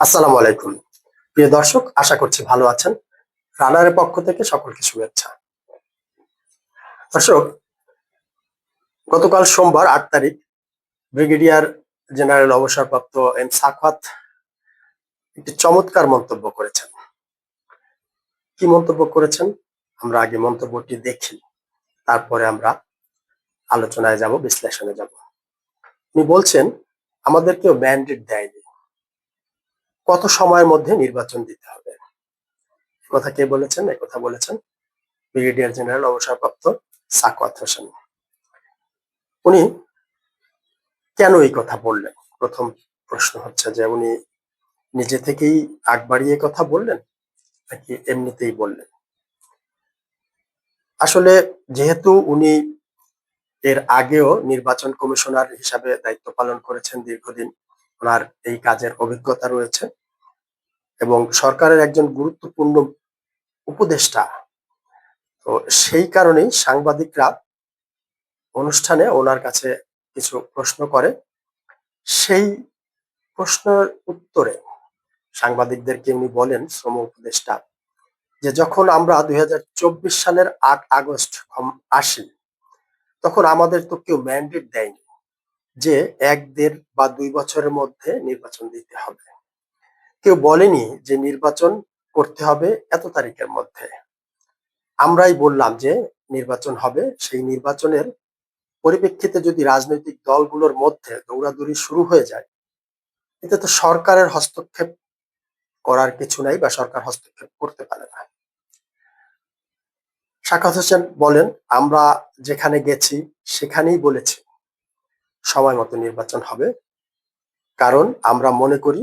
আসসালামু আলাইকুম। প্রিয় দর্শক, আশা করছি ভালো আছেন। রানারের পক্ষ থেকে সকলকে শুভেচ্ছা। দর্শক, গতকাল সোমবার আট তারিখ ব্রিগেডিয়ার জেনারেল অবসরপ্রাপ্ত এম সাখাত একটি চমৎকার মন্তব্য করেছেন। কি মন্তব্য করেছেন? আমরা আগে মন্তব্যটি দেখি, তারপরে আমরা আলোচনায় যাব, বিশ্লেষণে যাব। উনি বলছেন, আমাদেরকেও ম্যান্ডেট দেয়নি। কত সময়ের মধ্যে নির্বাচন দিতে হবে? কথা কে বলেছেন? এ কথা বলেছেন ব্রিগেডিয়ার জেনারেল অবসরপ্রাপ্ত সাকওয়াত হোসেন উনি কেন এই কথা বললেন? প্রথম প্রশ্ন হচ্ছে যে উনি নিজে থেকেই আগ বাড়িয়ে কথা বললেন নাকি এমনিতেই বললেন? আসলে যেহেতু উনি এর আগেও নির্বাচন কমিশনার হিসাবে দায়িত্ব পালন করেছেন দীর্ঘদিন ওনার এই কাজের অভিজ্ঞতা রয়েছে এবং সরকারের একজন গুরুত্বপূর্ণ উপদেষ্টা। তো সেই কারণেই সাংবাদিকরা অনুষ্ঠানে ওনার কাছে কিছু প্রশ্ন করে। সেই প্রশ্নের উত্তরে সাংবাদিকদেরকে উনি বলেন, শ্রম উপদেষ্টা, যে যখন আমরা দু হাজার চব্বিশ সালের আট আগস্ট আসি, তখন আমাদের তো কেউ ম্যান্ডেট দেয়নি। যে এক দেড় বা দুই বছরের মধ্যে নির্বাচন দিতে হবে। কেউ বলেনি যে নির্বাচন করতে হবে এত তারিখের মধ্যে। আমরাই বললাম যে নির্বাচন হবে, সেই নির্বাচনের পরিপ্রেক্ষিতে যদি রাজনৈতিক দলগুলোর মধ্যে দৌড়াদৌড়ি শুরু হয়ে যায়, এতে তো সরকারের হস্তক্ষেপ করার কিছু নাই বা সরকার হস্তক্ষেপ করতে পারে না। শাকাত হোসেন বলেন, আমরা যেখানে গেছি সেখানেই বলেছি সময় মতো নির্বাচন হবে। কারণ আমরা মনে করি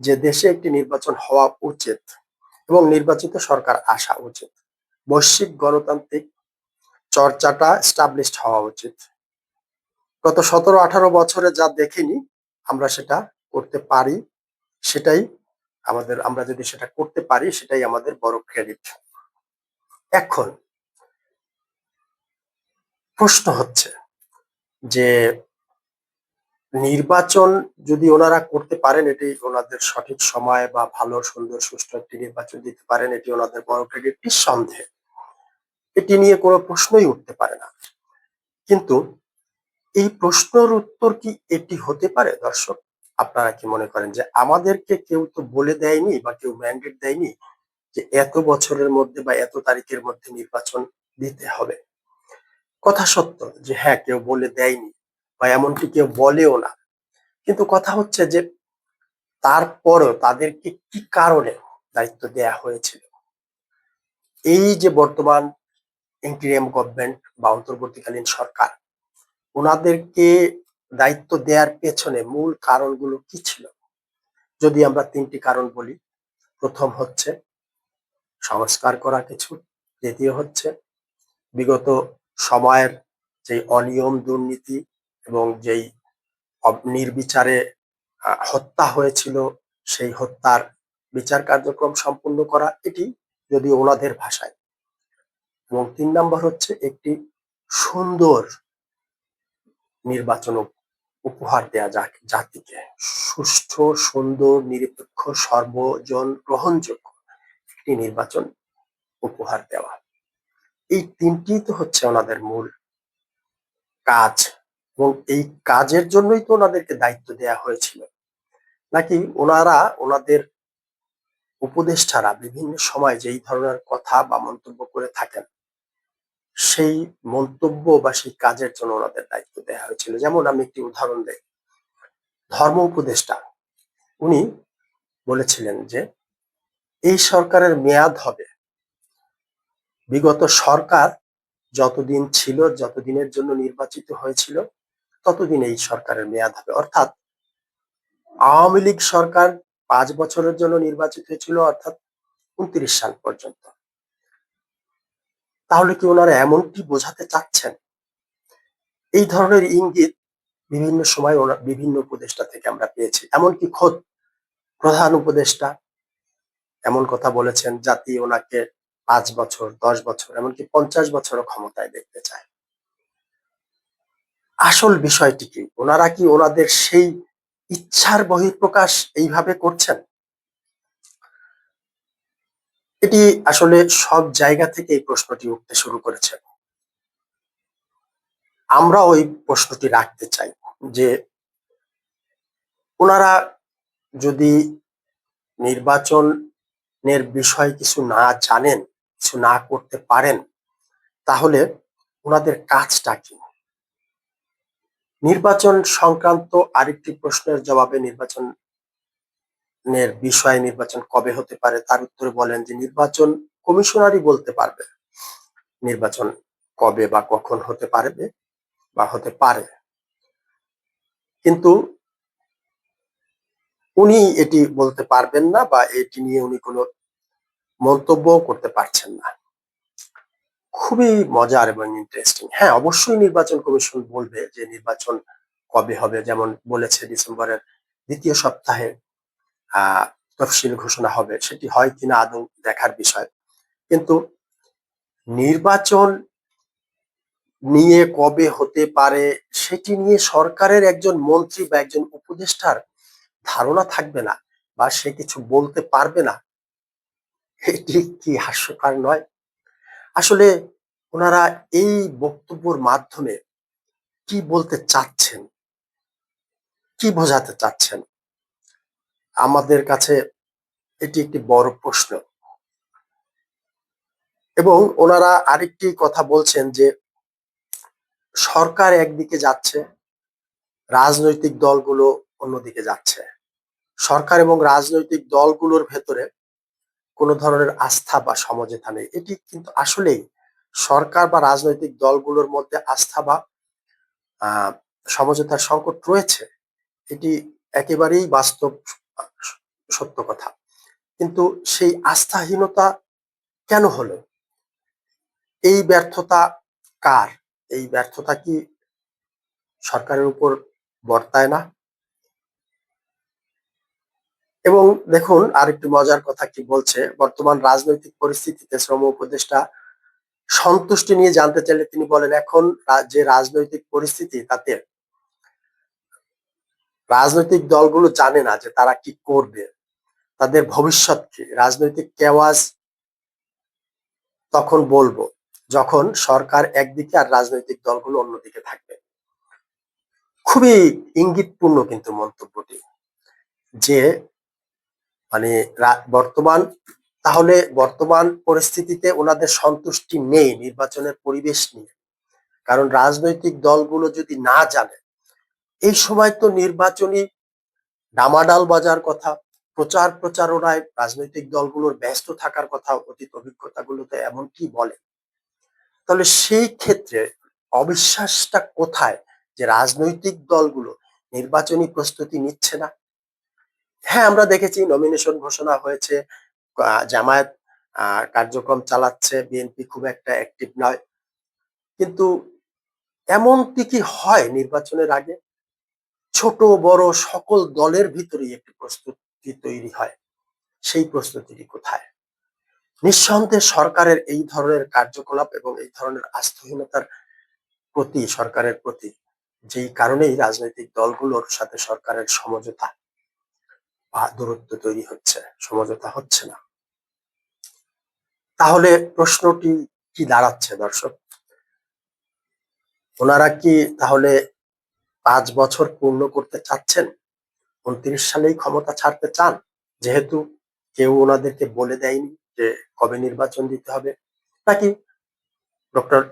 যে দেশে একটি নির্বাচন হওয়া উচিত এবং নির্বাচিত সরকার আসা উচিত। বৈশ্বিক গণতান্ত্রিক চর্চাটা স্টাবলিশড হওয়া উচিত। গত সতেরো আঠারো বছরে যা দেখিনি আমরা সেটা করতে পারি, সেটাই আমাদের আমরা যদি সেটা করতে পারি সেটাই আমাদের বড় ক্রেডিট এখন প্রশ্ন হচ্ছে যে নির্বাচন যদি ওনারা করতে পারেন, এটি ওনাদের সঠিক সময় বা ভালো, সুন্দর, সুষ্ঠু একটি নির্বাচন দিতে পারেন, এটি ওনাদের বড় ক্রেডিট নিঃসন্দেহে এটি নিয়ে কোনো প্রশ্নই উঠতে পারে না। কিন্তু এই প্রশ্নের উত্তর কি এটি হতে পারে? দর্শক, আপনারা কি মনে করেন যে আমাদেরকে কেউ তো বলে দেয়নি বা কেউ ম্যান্ডেট দেয়নি যে এত বছরের মধ্যে বা এত তারিখের মধ্যে নির্বাচন দিতে হবে? কথা সত্য যে হ্যাঁ কেউ বলে দেয়নি। বা এমনকি কেউ বলেও না। কিন্তু কথা হচ্ছে যে, তারপরও তাদেরকে কি কারণে দায়িত্ব দেয়া হয়েছিল? এই যে বর্তমান ইন্টিরিয়াম গভর্নমেন্ট বা অন্তর্বর্তীকালীন সরকার ওনাদেরকে দায়িত্ব দেওয়ার পেছনে মূল কারণগুলো কি ছিল? যদি আমরা তিনটি কারণ বলি, প্রথম হচ্ছে সংস্কার করা কিছু, দ্বিতীয় হচ্ছে বিগত সময়ের যে অনিয়ম, দুর্নীতি এবং যেই নির্বিচারে হত্যা হয়েছিল, সেই হত্যার বিচার কার্যক্রম সম্পূর্ণ করা, এটি যদি ওনাদের ভাষায়। এবং তিন নম্বর হচ্ছে একটি সুন্দর নির্বাচন উপহার দেয়া যাক জাতিকে। সুষ্ঠু, সুন্দর, নিরপেক্ষ, সর্বজন গ্রহণযোগ্য একটি নির্বাচন উপহার দেওয়া। এই তিনটি তো হচ্ছে ওনাদের মূল কাজ। এবং এই কাজের জন্যই তো ওনাদেরকে দায়িত্ব দেয়া হয়েছিল। নাকি ওনারা ওনাদের উপদেষ্টারা বিভিন্ন সময় যেই ধরনের কথা বা মন্তব্য করে থাকেন, সেই মন্তব্য বা সেই কাজের জন্য ওনাদের দায়িত্ব দেওয়া হয়েছিল। যেমন আমি একটি উদাহরণ দেই। ধর্ম উপদেষ্টা, উনি বলেছিলেন যে, এই সরকারের মেয়াদ হবে। বিগত সরকার যতদিন ছিল, যতদিনের জন্য নির্বাচিত হয়েছিল ততদিন এই সরকারের মেয়াদ হবে। অর্থাৎ আওয়ামী লীগ সরকার পাঁচ বছরের জন্য নির্বাচিত হয়েছিল, অর্থাৎ উনত্রিশ সাল পর্যন্ত। তাহলে কি ওনারা এমনটি বোঝাতে চাচ্ছেন? এই ধরনের ইঙ্গিত বিভিন্ন সময় ওনা- বিভিন্ন উপদেষ্টা থেকে আমরা পেয়েছি। এমনকি খোদ প্রধান উপদেষ্টা এমন কথা বলেছেন জাতি ওনাকে পাঁচ বছর, দশ বছর, এমনকি পঞ্চাশ বছরও ক্ষমতায় দেখতে চায়। আসল বিষয়টি কি? ওনারা কি ওনাদের সেই ইচ্ছার বহিঃপ্রকাশ এইভাবে করছেন? এটি আসলে সব জায়গা থেকে এই প্রশ্নটি উঠতে শুরু করেছে। আমরা ওই প্রশ্নটি রাখতে চাই যে ওনারা যদি নির্বাচনের বিষয় কিছু না জানেন, কিছু না করতে পারেন, তাহলে ওনাদের কাজটা কি? নির্বাচন সংক্রান্ত আরেকটি প্রশ্নের জবাবে নির্বাচনের বিষয়ে নির্বাচন কবে হতে পারে তার উত্তরে বলেন যে নির্বাচন কমিশনারই বলতে পারবে নির্বাচন কবে বা কখন হতে পারবে বা হতে পারে। কিন্তু উনি এটি বলতে পারবেন না বা এটি নিয়ে উনি কোনো মন্তব্য করতে পারছেন না। খুবই মজার এবং ইন্টারেস্টিং হ্যাঁ অবশ্যই নির্বাচন কমিশন বলবে যে নির্বাচন কবে হবে, যেমন বলেছে ডিসেম্বরের দ্বিতীয় সপ্তাহে তফসিল ঘোষণা হবে, সেটি হয় কিনা আদৌ দেখার বিষয়। কিন্তু নির্বাচন নিয়ে কবে হতে পারে, সেটি নিয়ে সরকারের একজন মন্ত্রী বা একজন উপদেষ্টার ধারণা থাকবে না বা সে কিছু বলতে পারবে না, এটি কি হাস্যকর নয়? আসলে ওনারা এই বক্তব্যের মাধ্যমে কি বলতে চাচ্ছেন? কি বোঝাতে চাচ্ছেন? আমাদের কাছে এটি একটি বড় প্রশ্ন। এবং ওনারা আরেকটি কথা বলছেন যে, সরকার একদিকে যাচ্ছে, রাজনৈতিক দলগুলো অন্যদিকে যাচ্ছে। সরকার এবং রাজনৈতিক দলগুলোর ভেতরে কোনো ধরনের আস্থা বা সমঝোতা নেই। এটি কিন্তু আসলেই সরকার বা রাজনৈতিক দলগুলোর মধ্যে আস্থা বা সমঝোতার সংকট রয়েছে। এটি একেবারেই বাস্তব সত্য কথা। কিন্তু সেই আস্থাহীনতা কেন হলো? এই ব্যর্থতা কার? এই ব্যর্থতা কি সরকারের উপর বর্তায় না? এবং দেখুন, আরেকটু মজার কথা কি বলছে? বর্তমান রাজনৈতিক পরিস্থিতিতে শ্রম উপদেষ্টা সন্তুষ্টি নিয়ে জানতে চাইলে তিনি বলেন, এখন যে রাজনৈতিক পরিস্থিতি তাতে রাজনৈতিক দলগুলো জানে না যে তারা কি করবে। তাদের ভবিষ্যৎ কি? রাজনৈতিক কেওয়াজ তখন বলব, যখন সরকার একদিকে আর রাজনৈতিক দলগুলো অন্যদিকে থাকবে। খুবই ইঙ্গিতপূর্ণ কিন্তু মন্তব্যটি যে মানে বর্তমান, তাহলে বর্তমান পরিস্থিতিতে ওনাদের সন্তুষ্টি নেই নির্বাচনের পরিবেশ নিয়ে। কারণ রাজনৈতিক দলগুলো যদি না জানে, এই সময় তো নির্বাচনী ডামাডাল বাজার কথা, প্রচার প্রচারণায় রাজনৈতিক দলগুলোর ব্যস্ত থাকার কথা, অতীত অভিজ্ঞতাগুলোতে এমন কি বলে। তাহলে সেই ক্ষেত্রে অবিশ্বাসটা কোথায় যে রাজনৈতিক দলগুলো নির্বাচনী প্রস্তুতি নিচ্ছে না? হ্যাঁ আমরা দেখেছি নমিনেশন ঘোষণা হয়েছে। জামায়াত কার্যক্রম চালাচ্ছে বিএনপি খুব একটা অ্যাক্টিভ নয়। কিন্তু এমনটি কি হয় নির্বাচনের আগে? ছোট, বড় সকল দলের ভিতরেই একটি প্রস্তুতি তৈরি হয়। সেই প্রস্তুতিটি কোথায়? নিঃসন্দেহে সরকারের এই ধরনের কার্যকলাপ এবং এই ধরনের আস্থাহীনতার প্রতি, সরকারের প্রতি যেই কারণেই রাজনৈতিক দলগুলোর সাথে সরকারের সমঝোতা দূরত্ব তৈরি হচ্ছে, সমঝোতা হচ্ছে না। তাহলে প্রশ্নটি কি দাঁড়াচ্ছে দর্শক? ওনারা কি তাহলে পাঁচ বছর পূর্ণ করতে চাচ্ছেন? উনত্রিশ সালেই ক্ষমতা ছাড়তে চান? যেহেতু কেউ ওনাদেরকে বলে দেয়নি যে কবে নির্বাচন দিতে হবে। নাকি ডক্টর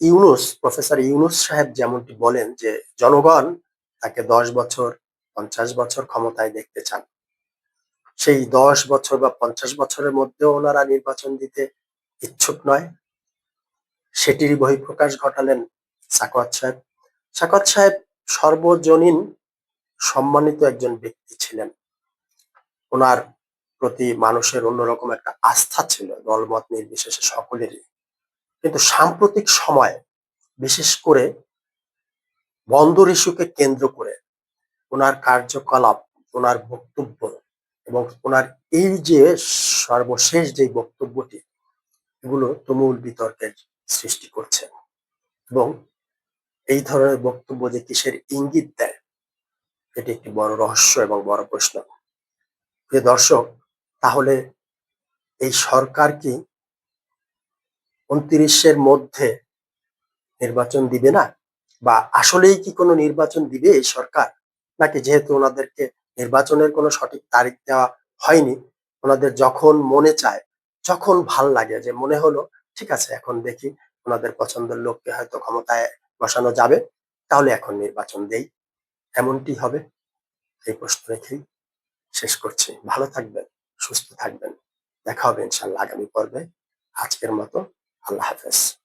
ইউনুস, প্রফেসর ইউনুস সাহেব যেমনটি বলেন যে, জনগণ তাকে দশ বছর, পঞ্চাশ বছর ক্ষমতায় দেখতে চান। সেই দশ বছর বা পঞ্চাশ বছরের মধ্যেও ওনারা নির্বাচন দিতে ইচ্ছুক নয়। সেটির বহিঃপ্রকাশ ঘটালেন সাকওয়াত সাহেব। সাকওয়াত সাহেব সর্বজনীন সম্মানিত একজন ব্যক্তি ছিলেন। ওনার প্রতি মানুষের অন্যরকম একটা আস্থা ছিল, দলমত নির্বিশেষে সকলেরই। কিন্তু সাম্প্রতিক সময়ে, বিশেষ করে বন্দর ইস্যুকে কেন্দ্র করে ওনার কার্যকলাপ, ওনার বক্তব্য এবং ওনার এই যে সর্বশেষ যে বক্তব্যটি, এগুলো তুমুল বিতর্কের সৃষ্টি করছে এবং এই ধরনের বক্তব্য যে কিসের ইঙ্গিত দেয়, এটি একটি বড় রহস্য এবং বড় প্রশ্ন। প্রিয় দর্শক, তাহলে এই সরকার কি উনত্রিশের মধ্যে নির্বাচন দিবে না? বা আসলেই কি কোনো নির্বাচন দিবে এই সরকার? নাকি যেহেতু ওনাদেরকে নির্বাচনের কোনো সঠিক তারিখ দেওয়া হয়নি। ওনাদের যখন মনে চায়, যখন ভালো লাগে যে মনে হলো, ঠিক আছে, এখন দেখি ওনাদের পছন্দের লোককে হয়তো ক্ষমতায় বসানো যাবে, তাহলে এখন নির্বাচন দেই। এমনটি হবে। এই প্রশ্ন রেখেই শেষ করছি। ভালো থাকবেন, সুস্থ থাকবেন। দেখা হবে ইনশাল্লাহ আগামী পর্বে। আজকের মতো আল্লাহ হাফেজ।